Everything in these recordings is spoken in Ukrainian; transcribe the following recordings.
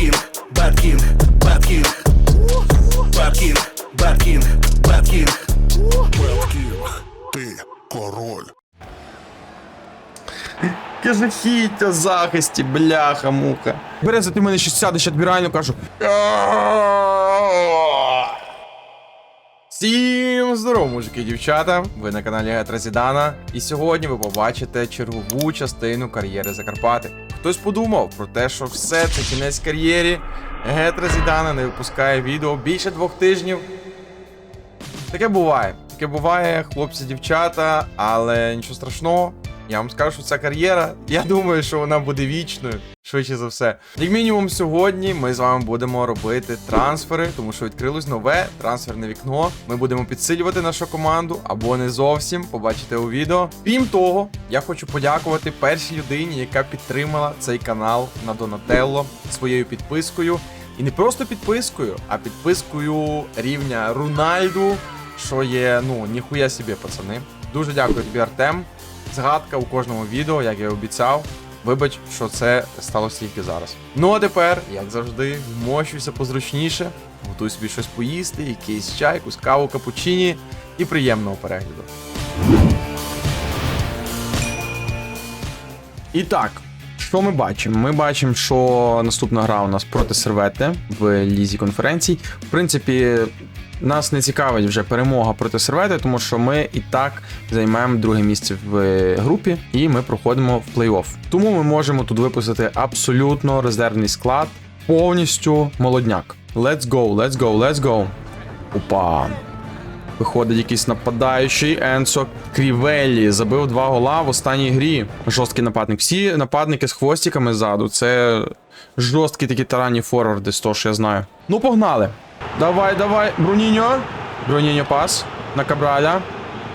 Bad King, Bad King, Bad King. Беткінг, ти король. Кажахіття захисті, бляха, муха. Береза, ти мене ще сядеш, реально кажу. Всім здорово, мужики і дівчата. Ви на каналі Гетра Зідана. І сьогодні ви побачите чергову частину кар'єри Закарпати. Хтось подумав про те, що все це кінець кар'єрі. Гетра Зідана не випускає відео більше двох тижнів. Таке буває. Таке буває, хлопці, дівчата, але нічого страшного. Я вам скажу, що ця кар'єра, я думаю, що вона буде вічною, швидше за все. Як мінімум, сьогодні ми з вами будемо робити трансфери, тому що відкрилось нове трансферне вікно. Ми будемо підсилювати нашу команду або не зовсім. Побачите у відео. Крім того, я хочу подякувати першій людині, яка підтримала цей канал на Донателло своєю підпискою. І не просто підпискою, а підпискою рівня Рунальду, що є, ну, ніхуя собі, пацани. Дуже дякую тобі, Артем. Згадка у кожному відео, як я і обіцяв. Вибач, що це сталося тільки зараз. Ну а тепер, як завжди, вмощуйся позручніше, готуй собі щось поїсти, якийсь чай, якусь каву, капучині і приємного перегляду. І так, що ми бачимо? Ми бачимо, що наступна гра у нас проти сервети в лізі конференцій. В принципі, нас не цікавить вже перемога проти сервети, тому що ми і так займаємо друге місце в групі, і ми проходимо в плей-офф. Тому ми можемо тут випустити абсолютно резервний склад, повністю молодняк. Let's go, let's go, let's go. Опа. Виходить якийсь нападаючий Енсо Крівеллі. Забив два гола в останній грі. Жорсткий нападник. Всі нападники з хвостиками ззаду. Це жорсткі такі таранні форварди, з того, що я знаю. Ну, погнали. Давай, давай. Бруніньо. Бруніньо пас. На Кабраля.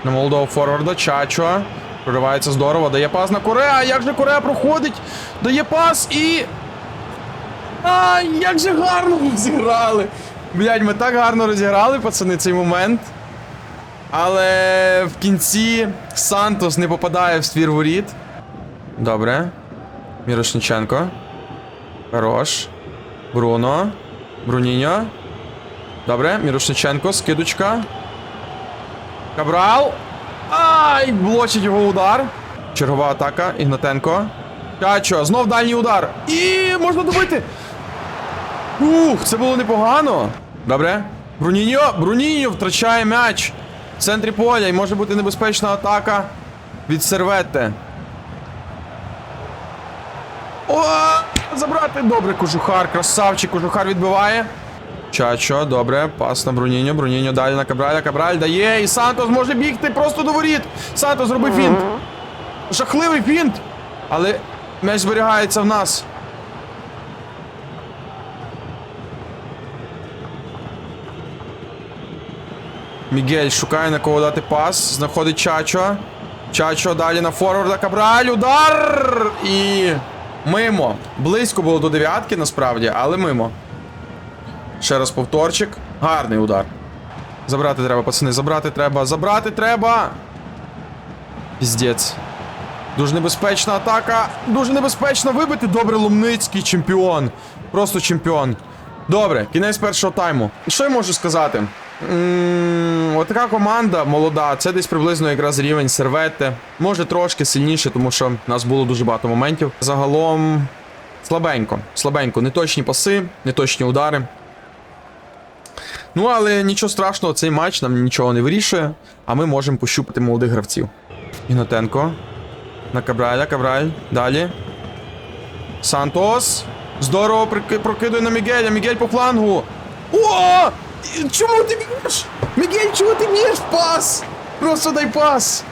На молодого форварда. Чачо. Проривається здорово. Дає пас на Кореа. Як же Кореа проходить? Дає пас і. Ай, як же гарно ми зіграли. Блять, ми так гарно розіграли, пацани, цей момент. Але в кінці Сантос не попадає в ствір воріт. Добре. Мірошниченко. Хорош. Бруно. Бруніньо. Добре, Мірошниченко, скидочка. Кабрал. Ай! Блочить його удар. Чергова атака. Ігнатенко. Качо, знов дальній удар. І можна добити. Ух, це було непогано. Добре. Бруніньо, Бруніньо втрачає м'яч. В центрі поля і може бути небезпечна атака від сервети. О! Забрати! Добре, кожухар, красавчик, кожухар відбиває. Чачо, добре, пас на Бруніньо, Бруніньо далі на Кабраля, Кабраль дає, і Сантос може бігти просто до воріт. Сантос зробив фінт. Жахливий фінт. Але м'яч зберігається в нас. Мігель шукає на кого дати пас. Знаходить Чачо. Чачо далі на форварда Кабраль. Удар! І мимо. Близько було до дев'ятки насправді, але мимо. Ще раз повторчик. Гарний удар. Забрати треба, пацани, забрати треба, забрати треба. Піздець. Дуже небезпечна атака. Дуже небезпечно вибити. Добре, Лумницький чемпіон. Просто чемпіон. Добре, кінець першого тайму. Що я можу сказати? Отака команда молода, це десь приблизно якраз рівень сервети. Може трошки сильніше, тому що в нас було дуже багато моментів. Загалом слабенько. Слабенько. Неточні паси, неточні удари. Ну, але нічого страшного, цей матч нам нічого не вирішує, а ми можемо пощупати молодих гравців. Ігнатенко. На Кабраля, Кабраль. Далі. Сантос. Здорово прокидує на Мігеля. Мігель по флангу. О! Чому ти б'єш? Мігель, чому ти б'єш? Пас! Просто дай пас!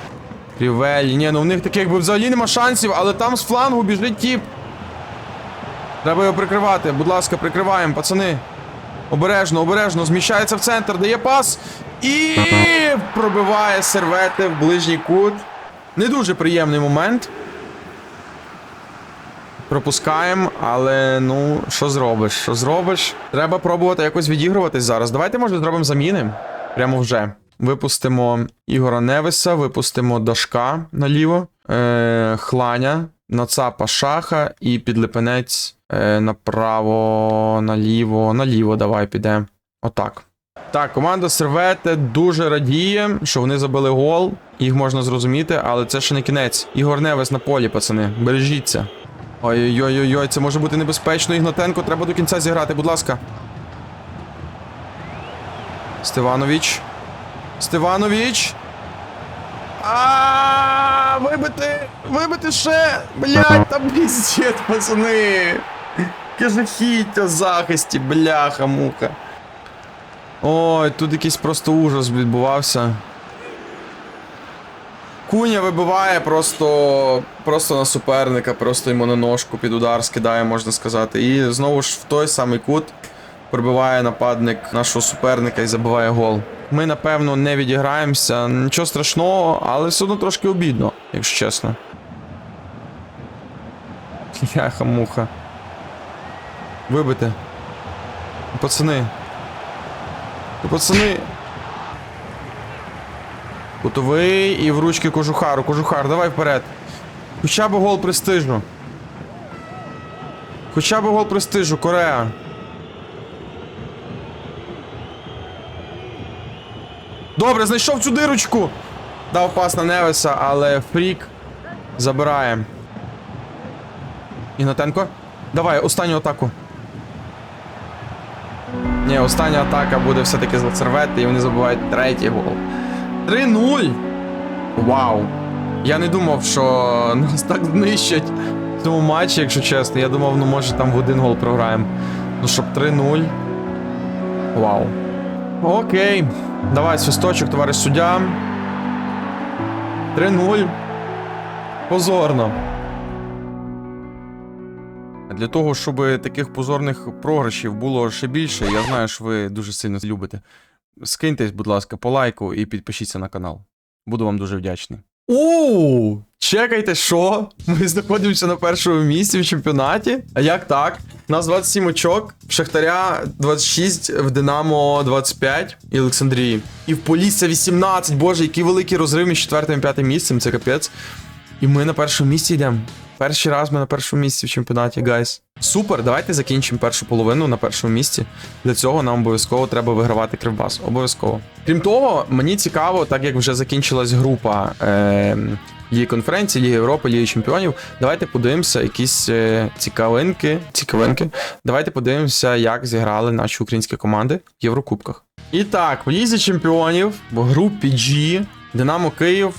Рівель, ні, ну в них таких би взагалі нема шансів, але там з флангу біжить тіп. Треба його прикривати. Будь ласка, прикриваємо, пацани. Обережно, обережно, зміщається в центр, дає пас. І пробиває сервети в ближній кут. Не дуже приємний момент. Пропускаємо, але ну, що зробиш? Що зробиш? Треба пробувати якось відігруватись зараз. Давайте, може, зробимо заміни. Прямо вже. Випустимо Ігора Невеса, випустимо Дашка наліво. Е, Хланя на ЦАПа шаха і підлипенець направо, наліво, наліво давай піде. Отак. Так, команда Сервети дуже радіє, що вони забили гол. Їх можна зрозуміти, але це ще не кінець. Ігор Невес на полі, пацани. Бережіться. Ой-ой-ой, це може бути небезпечно. Ігнатенко, треба до кінця зіграти, будь ласка. Стеванович. А, вибити! Вибити ще! Блять, там піздець, пацани! В захисті, бляха, мука. Ой, тут якийсь просто ужас відбувався. Куня вибиває просто, просто на суперника, просто йому на ножку під удар скидає, можна сказати. І знову ж в той самий кут пробиває нападник нашого суперника і забиває гол. Ми, напевно, не відіграємося. Нічого страшного, але все одно трошки обідно, якщо чесно. Яха-муха. Вибити. Пацани. Пацани. Кутовий і в ручки кожухару. Кожухар, давай вперед. Хоча б гол престижу. Хоча б гол престижу, Корея. Добре, знайшов цю дирочку. Дав пас на Невеса, але Фрік забирає. Ігнатенко. Давай, останню атаку. Ні, остання атака буде все-таки за сервети, і вони забувають третій гол. 3-0. Вау. Я не думав, що нас так знищать в цьому матчі, якщо чесно. Я думав, ну може там в один гол програємо. Ну щоб 3-0. Вау. Окей. Давай свисточок, товариш суддя. 3-0. Позорно. Для того, щоб таких позорних програшів було ще більше, я знаю, що ви дуже сильно любите. Скиньтесь, будь ласка, по лайку і підпишіться на канал. Буду вам дуже вдячний. Оу! Чекайте, що? Ми знаходимося на першому місці в чемпіонаті. А як так? У нас 27 очок, в Шахтаря 26, в Динамо 25 і Олександрії. І в Полісся 18. Боже, який великий розрив між четвертим і п'ятим місцем, це капець. І ми на першому місці йдемо. Перший раз ми на першому місці в чемпіонаті, гайс. Супер, давайте закінчимо першу половину на першому місці. Для цього нам обов'язково треба вигравати кривбас. Обов'язково. Крім того, мені цікаво, так як вже закінчилась група е, Ліги конференції, Ліги Європи, Ліги Чемпіонів. Давайте подивимося якісь е, цікавинки. Цікавинки. Давайте подивимося, як зіграли наші українські команди в Єврокубках. І так, в Лізі Чемпіонів в групі G Динамо Київ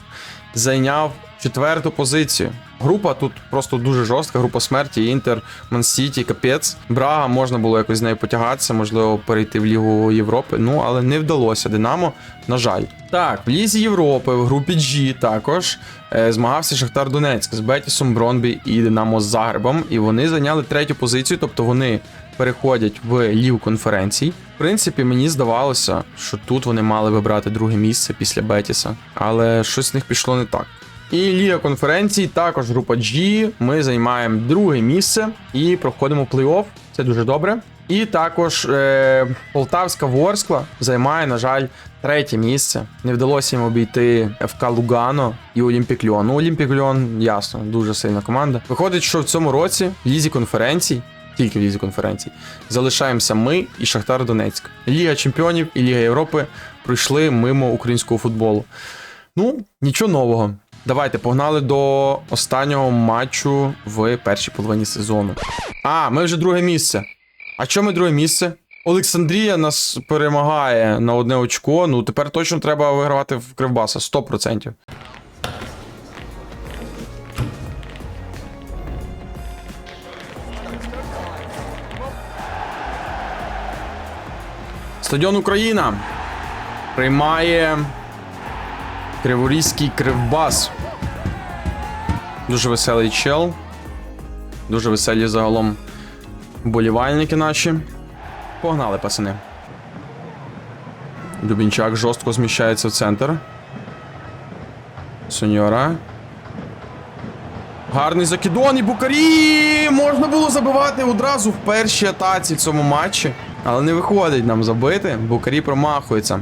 зайняв четверту позицію. Група тут просто дуже жорстка, група смерті, Інтер, Мансіті, капець. Брага можна було якось з нею потягатися, можливо, перейти в Лігу Європи. Ну, але не вдалося Динамо, на жаль. Так, в Лізі Європи, в групі G також е, змагався Шахтар Донецьк з Бетісом, Бронбі і Динамо з Загребом. І вони зайняли третю позицію, тобто вони переходять в Лігу конференцій. В принципі, мені здавалося, що тут вони мали вибрати друге місце після Бетіса, але щось з них пішло не так. І Ліга конференцій, також група G. Ми займаємо друге місце і проходимо плей-офф. Це дуже добре. І також е, Полтавська Ворскла займає, на жаль, третє місце. Не вдалося їм обійти ФК Лугано і Олімпік Льон. Ну, Олімпік Льон, ясно, дуже сильна команда. Виходить, що в цьому році в лізі конференцій, тільки в лізі конференцій, залишаємося ми і Шахтар Донецьк. Ліга Чемпіонів і Ліга Європи пройшли мимо українського футболу. Ну, нічого нового. Давайте погнали до останнього матчу в першій половині сезону. А, ми вже друге місце. А чому ми друге місце? Олександрія нас перемагає на одне очко. Ну тепер точно треба вигравати в Кривбаса 100%. Стадіон Україна приймає Криворізький Кривбас. Дуже веселий чел. Дуже веселі загалом болівальники наші. Погнали, пацани. Дубінчак жорстко зміщається в центр. Сеньора. Гарний закидон і Букарі! Можна було забивати одразу в першій атаці в цьому матчі. Але не виходить нам забити. Букарі промахується.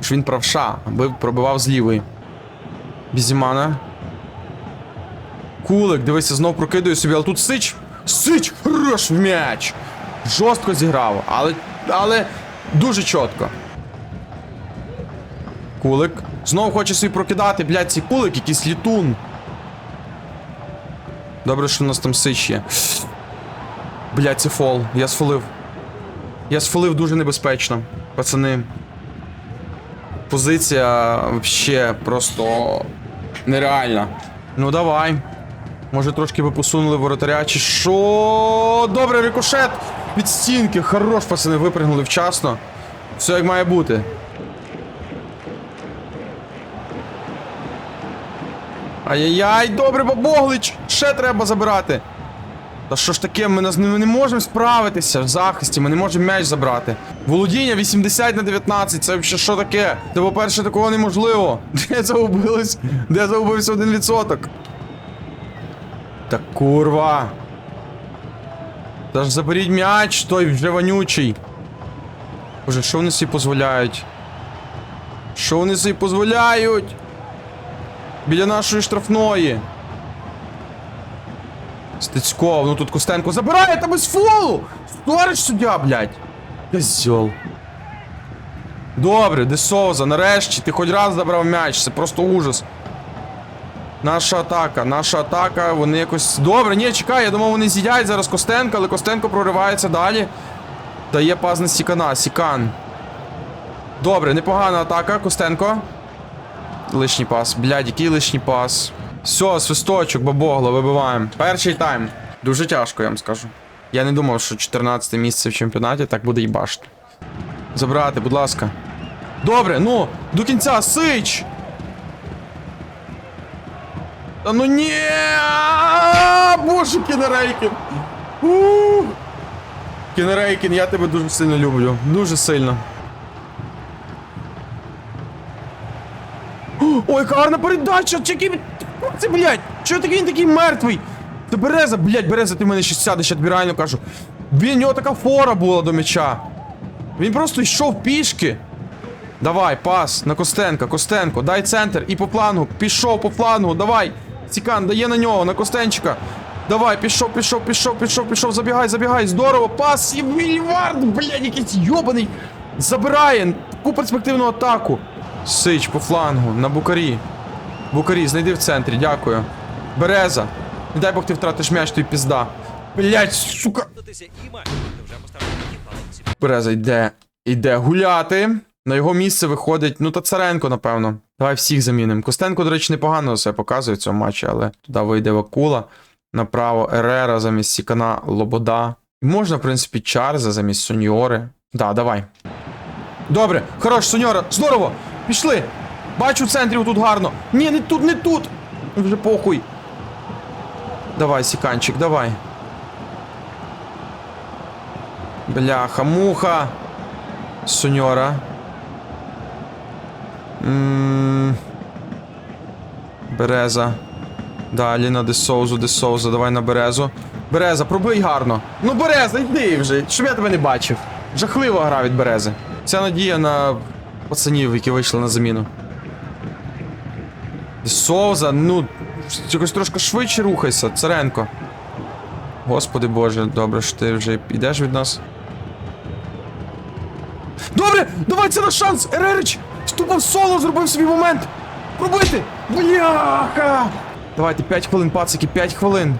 Що він правша, аби пробивав з лівої. Бізімана. Кулик, дивися, знов прокидує собі, але тут сич. Сич! Хорош в м'яч! Жорстко зіграв, але. але дуже чітко. Кулик. Знову хоче собі прокидати, блядь, цей кулик, якийсь літун. Добре, що у нас там сич є. Блядь, це фол. Я сфолив. Я сфолив дуже небезпечно. Пацани. Позиція вообще просто нереальна. Ну давай. Може трошки ви посунули воротаря, чи що? Добре, рикошет від стінки. Хорош, пацани, випрыгнули вчасно. Все як має бути. Ай-яй-яй, добре, Бабоглич! Ще треба забирати. Та що ж таке, ми з ними не можемо справитися в захисті, ми не можемо м'яч забрати. Володіння 80 на 19, це взагалі що таке? Це, по-перше, такого неможливо. Де загубилось? Де загубився 1%? Та курва. Та ж заберіть м'яч, той вже вонючий. Боже, що вони собі дозволяють? Що вони собі дозволяють? Біля нашої штрафної. Стецьков, ну тут Костенко забирає та без фолу! Сторож суддя, блядь! Козьол. Добре, Десоза, нарешті, ти хоч раз забрав м'яч, це просто ужас. Наша атака, наша атака, вони якось. Добре, ні, чекай, я думав, вони з'їдять зараз Костенка, але Костенко проривається далі. Дає пас на Сікана, Сікан. Добре, непогана атака, Костенко. Лишній пас. Блядь, який лишній пас. Все, свисточок, бабогло, вибиваємо. Перший тайм. Дуже тяжко, я вам скажу. Я не думав, що 14 місце в чемпіонаті так буде їбашити. Забрати, будь ласка. Добре, ну, до кінця, сич! Та ну ні! Боже, Кінерейкін! Кінерейкін, я тебе дуже сильно люблю. Дуже сильно. Ой, гарна передача! Чекай, це, блядь, чого такий він такий мертвий? Це Береза, блядь, Береза, ти в мене ще сядеш, я тобі реально кажу. Він, у нього така фора була до м'яча. Він просто йшов пішки. Давай, пас на Костенка, Костенко, дай центр і по флангу. Пішов по флангу, давай. Сікан, дає на нього, на Костенчика. Давай, пішов, пішов, пішов, пішов, пішов, забігай, забігай. Здорово, пас і Вільвард, блядь, якийсь йобаний. Забирає таку перспективну атаку. Сич по флангу, на Букарі. Букарі, знайди в центрі, дякую. Береза. Не дай Бог ти втратиш м'яч, то пізда. Блять, сука. Береза йде. Йде гуляти. На його місце виходить, ну, Тацаренко, напевно. Давай всіх замінимо. Костенко, до речі, непогано себе показує в цьому матчі, але туди вийде Вакула. Направо Ерера замість Сікана Лобода. Можна, в принципі, Чарза замість Суньори. Да, давай. Добре, хорош, Суньора, здорово! Пішли! Бачу в центрі тут гарно. Ні, не тут, не тут! Вже похуй. Давай, Сіканчик, давай. Бляха, муха. Суньора. М, Береза. Далі на Десоузу, Десоуза, давай на Березу. Береза, пробий гарно. Ну, Береза, йди вже, щоб я тебе не бачив. Жахлива гра від Берези. Вся надія на пацанів, які вийшли на заміну. Десоуза, ну, якось трошки швидше рухайся, Царенко. Господи Боже, добре, що ти вже йдеш від нас. Добре, давай це наш шанс! Ерерич! Вступив в соло, зробив собі момент! Пробити! Бляха! Давайте 5 хвилин, пацики, 5 хвилин.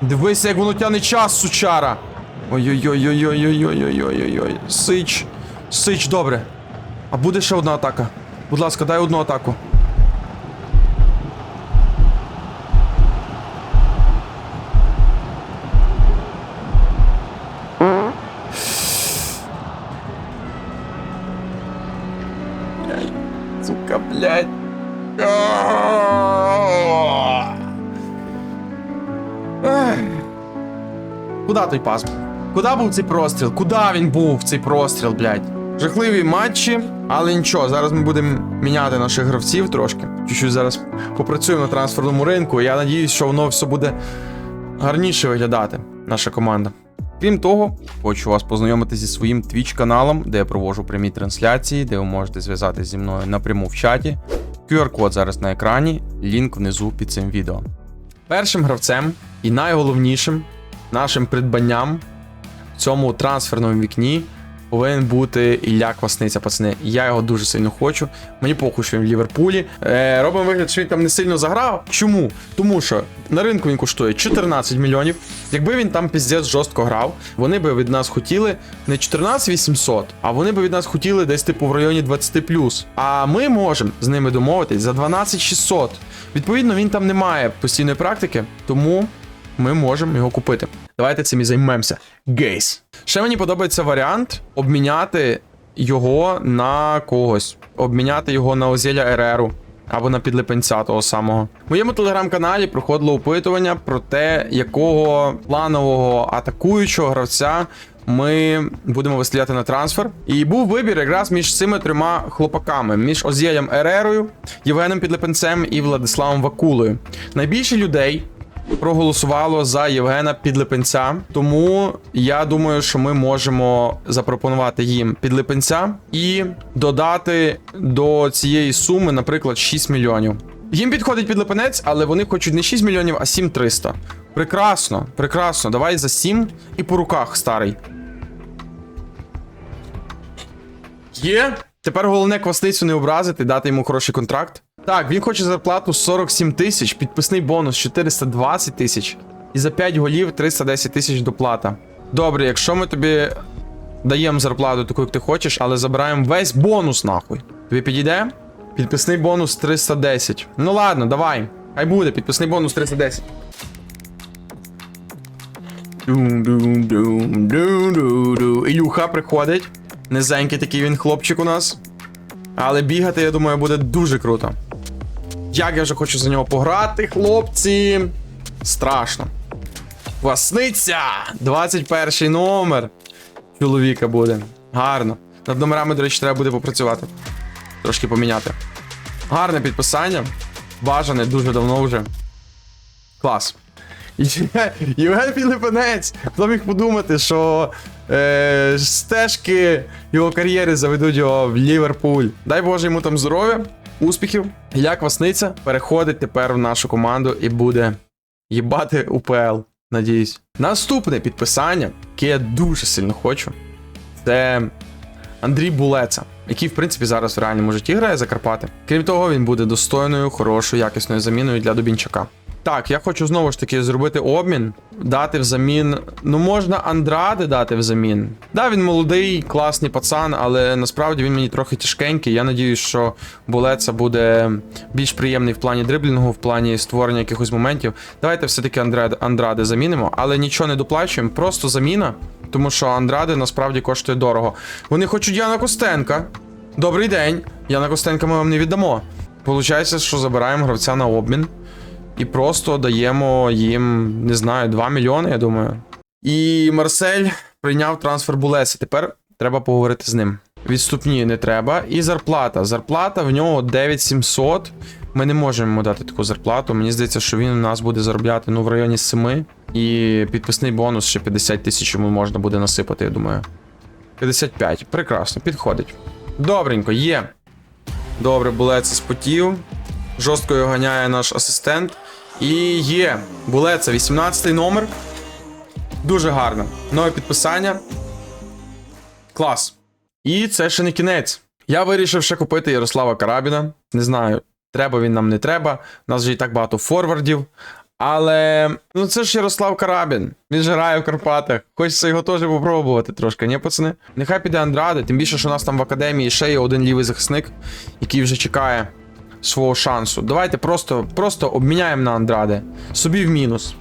Дивися, як воно тягне час, сучара. Ой-ой-ой-ой-ой-ой-ой-ой-ой-ой. Сич. Сич, добре. А буде ще одна атака. Будь ласка, дай одну атаку. Сука, блядь. Куда той пас? Куда був цей простріл? Куда він був цей простріл, блядь? Жахливі матчі, але нічого, зараз ми будемо міняти наших гравців трошки. Чуть-чуть зараз попрацюємо на трансферному ринку. Я надіюсь, що воно все буде гарніше виглядати, наша команда. Крім того, хочу вас познайомити зі своїм Twitch каналом, де я проводжу прямі трансляції, де ви можете зв'язатися зі мною напряму в чаті. QR-код зараз на екрані, лінк внизу під цим відео. Першим гравцем і найголовнішим нашим придбанням цьому трансферному вікні повинен бути Ілля Квасниця, пацани. Я його дуже сильно хочу. Мені похуй, що він в Ліверпулі. Е, робимо вигляд, що він там не сильно заграв. Чому? Тому що на ринку він коштує 14 мільйонів. Якби він там піздець жорстко грав, вони би від нас хотіли не 14 800, а вони би від нас хотіли десь типу в районі 20 А ми можемо з ними домовитись за 12 600. Відповідно, він там не має постійної практики, тому ми можемо його купити. Давайте цим і займемося. Гейс. Ще мені подобається варіант обміняти його на когось. Обміняти його на Озеля Ереру. Або на підлипенця того самого. В моєму телеграм-каналі проходило опитування про те, якого планового атакуючого гравця ми будемо виставляти на трансфер. І був вибір якраз між цими трьома хлопаками: між Озєлем Ерерою, Євгеном Підлипенцем і Владиславом Вакулою. Найбільше людей проголосувало за Євгена Підлипенця. Тому я думаю, що ми можемо запропонувати їм підлипенця і додати до цієї суми, наприклад, 6 мільйонів. Їм підходить підлипенець, але вони хочуть не 6 мільйонів, а 7 300. Прекрасно, прекрасно. Давай за 7 і по руках, старий. Є. Тепер головне квасницю не образити, дати йому хороший контракт. Так, він хоче зарплату 47 тисяч, підписний бонус 420 тисяч. І за 5 голів 310 тисяч доплата. Добре, якщо ми тобі даємо зарплату таку, як ти хочеш, але забираємо весь бонус нахуй. Тобі підійде? Підписний бонус 310. Ну ладно, давай. Хай буде, підписний бонус 310. Ілюха приходить. Низенький такий він хлопчик у нас. Але бігати, я думаю, буде дуже круто. Як я вже хочу за нього пограти, хлопці. Страшно. Васниця! 21 номер. Чоловіка буде. Гарно. Над номерами, до речі, треба буде попрацювати. Трошки поміняти. Гарне підписання. Бажане дуже давно вже. Клас. Євген Філіпинець. Хто міг подумати, що е, стежки його кар'єри заведуть його в Ліверпуль. Дай Боже йому там здоров'я, успіхів. Як Васниця переходить тепер в нашу команду і буде їбати УПЛ. Надіюсь. Наступне підписання, яке я дуже сильно хочу, це Андрій Булеца, який, в принципі, зараз в реальному житті грає за Карпати. Крім того, він буде достойною, хорошою, якісною заміною для Дубінчака. Так, я хочу знову ж таки зробити обмін, дати взамін. Ну, можна Андради дати взамін. Да, він молодий, класний пацан, але насправді він мені трохи тяжкенький. Я надіюсь, що Булеца буде більш приємний в плані дриблінгу, в плані створення якихось моментів. Давайте все-таки Андради, замінимо, але нічого не доплачуємо, просто заміна. Тому що Андради насправді коштує дорого. Вони хочуть Яна Костенка. Добрий день. Яна Костенка ми вам не віддамо. Получається, що забираємо гравця на обмін. І просто даємо їм, не знаю, 2 мільйони, я думаю. І Марсель прийняв трансфер Булеса. Тепер треба поговорити з ним. Відступні не треба. І зарплата. Зарплата в нього 9700. Ми не можемо йому дати таку зарплату. Мені здається, що він у нас буде заробляти ну, в районі 7. І підписний бонус ще 50 тисяч йому можна буде насипати, я думаю. 55. Прекрасно, підходить. Добренько, є. Добре, булець спотів. Жорстко його ганяє наш асистент. І є. Булеца, 18 номер. Дуже гарно. Нове підписання. Клас. І це ще не кінець. Я вирішив ще купити Ярослава Карабіна. Не знаю, треба він нам не треба. У нас вже і так багато форвардів. Але ну це ж Ярослав Карабін. Він же грає в Карпатах. Хочеться його теж попробувати трошки, ні, пацани? Нехай піде Андраде, тим більше, що у нас там в академії ще є один лівий захисник, який вже чекає свого шансу. Давайте просто, просто обміняємо на Андраде. Собі в мінус.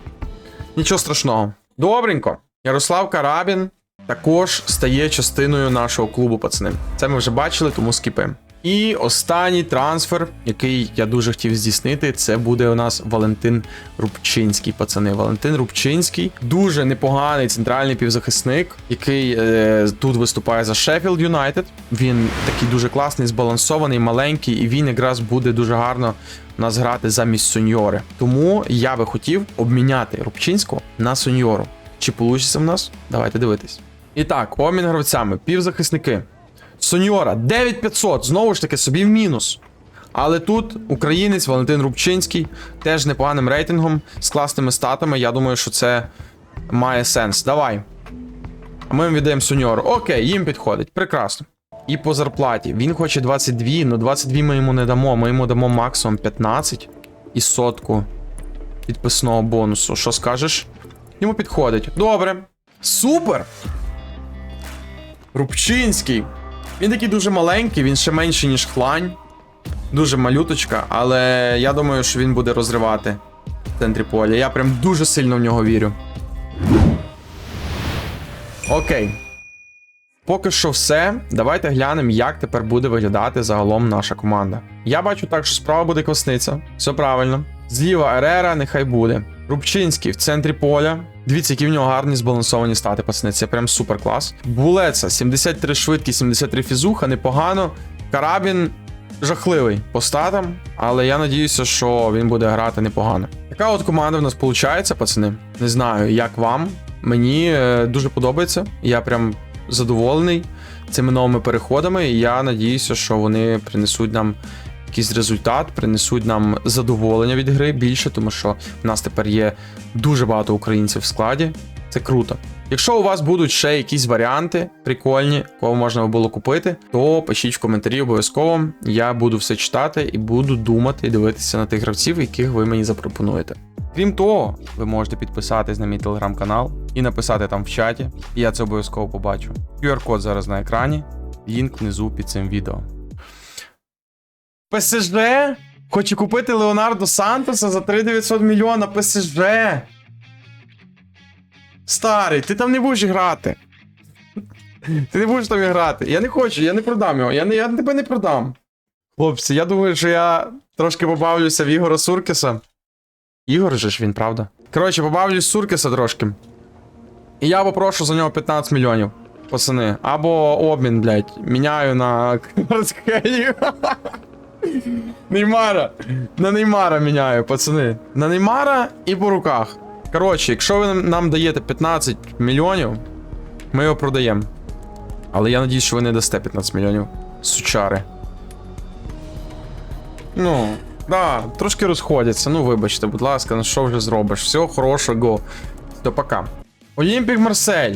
Нічого страшного. Добренько. Ярослав Карабін також стає частиною нашого клубу, пацани. Це ми вже бачили, тому скіпаємо. І останній трансфер, який я дуже хотів здійснити, це буде у нас Валентин Рубчинський, пацани. Валентин Рубчинський дуже непоганий центральний півзахисник, який е, тут виступає за Шеффілд Юнайтед. Він такий дуже класний, збалансований, маленький, і він якраз буде дуже гарно нас грати замість Соньори. Тому я би хотів обміняти Рубчинського на Соньору. Чи получиться в нас? Давайте дивитись. І так, обмін гравцями, півзахисники. Соньора 9500, знову ж таки, собі в мінус. Але тут українець Валентин Рубчинський теж непоганим рейтингом, з класними статами. Я думаю, що це має сенс. Давай. Ми їм віддаємо Соньору. Окей, їм підходить. Прекрасно. І по зарплаті. Він хоче 22, але 22 ми йому не дамо. Ми йому дамо максимум 15 і сотку підписного бонусу. Що скажеш? Йому підходить. Добре. Супер! Рубчинський. Він такий дуже маленький, він ще менший, ніж хлань. Дуже малюточка, але я думаю, що він буде розривати в центрі поля. Я прям дуже сильно в нього вірю. Окей. Поки що все. Давайте глянемо, як тепер буде виглядати загалом наша команда. Я бачу так, що справа буде квасниця. Все правильно. Зліва Ерера, нехай буде. Рубчинський в центрі поля. Дивіться, які в нього гарні збалансовані стати, пацани. Це прям супер клас. Булеца, 73 швидкість, 73 фізуха, непогано. Карабін жахливий по статам, але я надіюся, що він буде грати непогано. Така от команда в нас виходить, пацани. Не знаю, як вам. Мені е, дуже подобається. Я прям задоволений цими новими переходами. І я надіюся, що вони принесуть нам якийсь результат, принесуть нам задоволення від гри більше, тому що в нас тепер є дуже багато українців в складі. Це круто. Якщо у вас будуть ще якісь варіанти прикольні, кого можна було купити, то пишіть в коментарі обов'язково. Я буду все читати і буду думати і дивитися на тих гравців, яких ви мені запропонуєте. Крім того, ви можете підписатись на мій телеграм-канал і написати там в чаті, і я це обов'язково побачу. QR-код зараз на екрані, лінк внизу під цим відео. ПСЖ хоче купити Леонардо Сантоса за 3900 мільйона ПСЖ. Старий, ти там не будеш грати. Ти не будеш там грати. Я не хочу, я не продам його. Я, не, я тебе не продам. Хлопці, я думаю, що я трошки побавлюся в Ігора Суркіса. Ігор же ж він, правда? Коротше, побавлюсь Суркіса трошки. І я попрошу за нього 15 мільйонів. Пацани. Або обмін, блядь. Міняю на Квартхелі. Неймара. На Неймара міняю, пацани. На Неймара і по руках. Коротше, якщо ви нам- даєте 15 мільйонів, ми його продаємо. Але я надіюсь, що ви не дасте 15 мільйонів. Сучари. Ну, да, трошки розходяться. Ну, вибачте, будь ласка, ну що вже зробиш? Всього хорошого. До пока. Олімпік Марсель.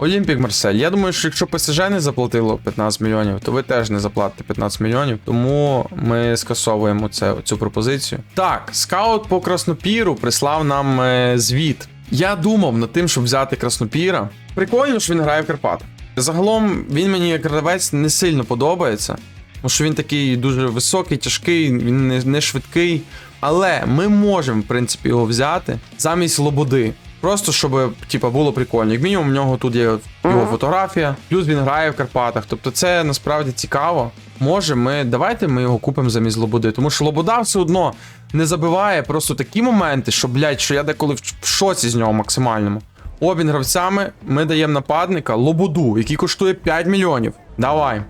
Олімпік Марсель. Я думаю, що якщо ПСЖ не заплатило 15 мільйонів, то ви теж не заплатите 15 мільйонів. Тому ми скасовуємо це, цю пропозицію. Так, скаут по Краснопіру прислав нам е, звіт. Я думав над тим, щоб взяти Краснопіра. Прикольно, що він грає в Карпат. Загалом він мені як гравець не сильно подобається. Тому що він такий дуже високий, тяжкий, він не, не швидкий. Але ми можемо, в принципі, його взяти замість лободи. Просто щоб типа, було прикольно. Як мінімум, в нього тут є його фотографія, плюс він грає в Карпатах. Тобто це насправді цікаво. Може, ми давайте ми його купимо замість Лободи. Тому що Лобода все одно не забиває просто такі моменти, що, блядь, що я деколи в шоці з нього максимальному. Обмін гравцями ми даємо нападника Лободу, який коштує 5 мільйонів. Давай.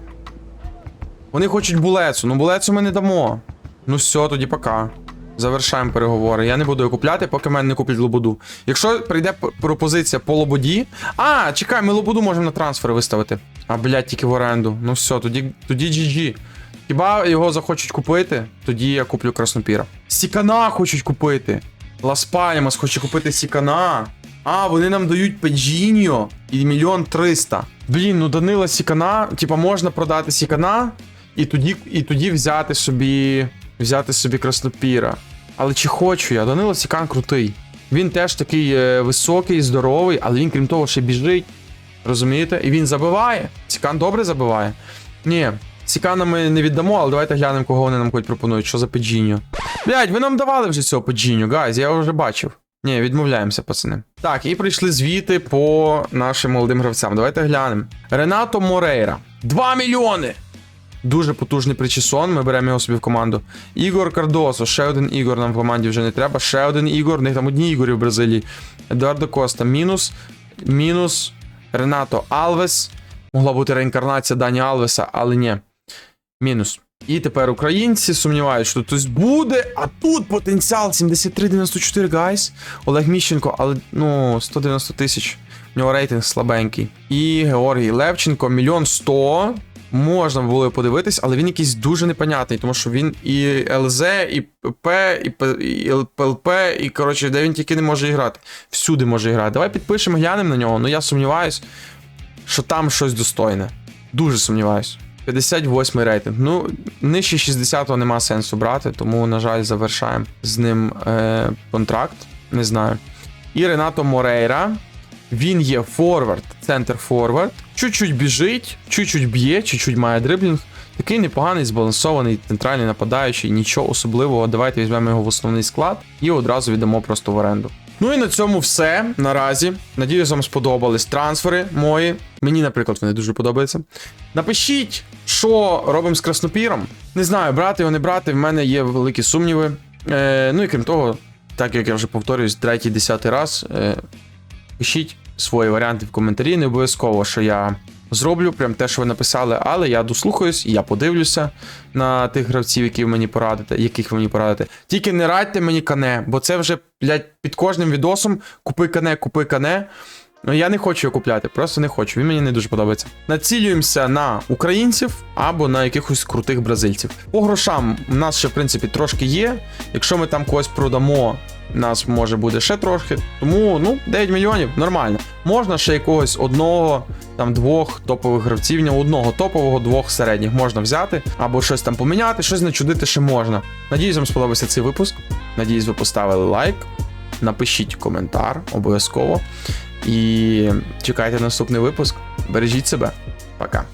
Вони хочуть булецу, ну булецу ми не дамо. Ну все, тоді пока. Завершаємо переговори. Я не буду його купляти, поки мене не куплять лободу. Якщо прийде пропозиція по лободі. А, чекай, ми лободу можемо на трансфер виставити. А, блядь, тільки в оренду. Ну все, тоді, тоді GG. Хіба його захочуть купити, тоді я куплю краснопіра. Сікана хочуть купити. Лас Пальмас хоче купити Сікана. А, вони нам дають Педжіньо і мільйон триста. Блін, ну Данила Сікана, типа можна продати Сікана і тоді, і тоді взяти собі. Взяти собі краснопіра. Але чи хочу я? Данило Сікан крутий. Він теж такий е, високий, здоровий, але він, крім того, ще біжить. Розумієте? І він забиває. Сікан добре забиває. Ні, Сікана ми не віддамо, але давайте глянемо, кого вони нам хоч пропонують. Що за Педжіньо. Блять, ви нам давали вже цього Педжіньо, гайз, я вже бачив. Ні, відмовляємося, пацани. Так, і прийшли звіти по нашим молодим гравцям. Давайте глянемо. Ренато Морейра. 2 мільйони! Дуже потужний причесон, ми беремо його собі в команду. Ігор Кардосо, ще один Ігор нам в команді вже не треба. Ще один Ігор, в них там одні Ігорі в Бразилії. Едуардо Коста, мінус. Мінус. Ренато Алвес. Могла бути реінкарнація Дані Алвеса, але ні. Мінус. І тепер українці сумніваються, що хтось буде, а тут потенціал 73-94 гайс. Олег Міщенко, але ну 190 тисяч. У нього рейтинг слабенький. І Георгій Левченко, мільйон сто. Можна було подивитись, але він якийсь дуже непонятний, тому що він і ЛЗ, і ПП, і, П- і ЛПЛП, і коротше, де він тільки не може грати. Всюди може грати. Давай підпишемо, глянемо на нього. Ну я сумніваюсь, що там щось достойне. Дуже сумніваюсь. 58 рейтинг. Ну, нижче 60-го нема сенсу брати, тому, на жаль, завершаємо з ним е, контракт. Не знаю. І Ренато Морейра. Він є форвард, центр форвард. Чуть-чуть біжить, чуть-чуть б'є, чуть-чуть має дриблінг. Такий непоганий, збалансований, центральний нападаючий, нічого особливого. Давайте візьмемо його в основний склад і одразу віддамо просто в оренду. Ну і на цьому все наразі. Надіюсь, вам сподобались трансфери мої. Мені, наприклад, вони дуже подобаються. Напишіть, що робимо з краснопіром. Не знаю, брати його, не брати. В мене є великі сумніви. Е, ну і крім того, так як я вже повторююсь, третій, десятий раз. Е, пишіть свої варіанти в коментарі. Не обов'язково, що я зроблю, прям те, що ви написали, але я дослухаюсь, і я подивлюся на тих гравців, які мені порадите, яких ви мені порадите. Тільки не радьте мені кане, бо це вже, блядь, під кожним відосом купи кане, купи кане. Ну, я не хочу його купляти, просто не хочу. Він мені не дуже подобається. Націлюємося на українців або на якихось крутих бразильців. По грошам у нас ще, в принципі, трошки є. Якщо ми там когось продамо, нас може буде ще трошки. Тому ну 9 мільйонів нормально. Можна ще якогось одного, там двох топових гравців, не одного топового, двох середніх можна взяти, або щось там поміняти, щось начудити ще можна. Надіюсь, вам сподобався цей випуск. Надіюсь, ви поставили лайк. Напишіть коментар обов'язково. І чекайте наступний випуск. Бережіть себе. Пока.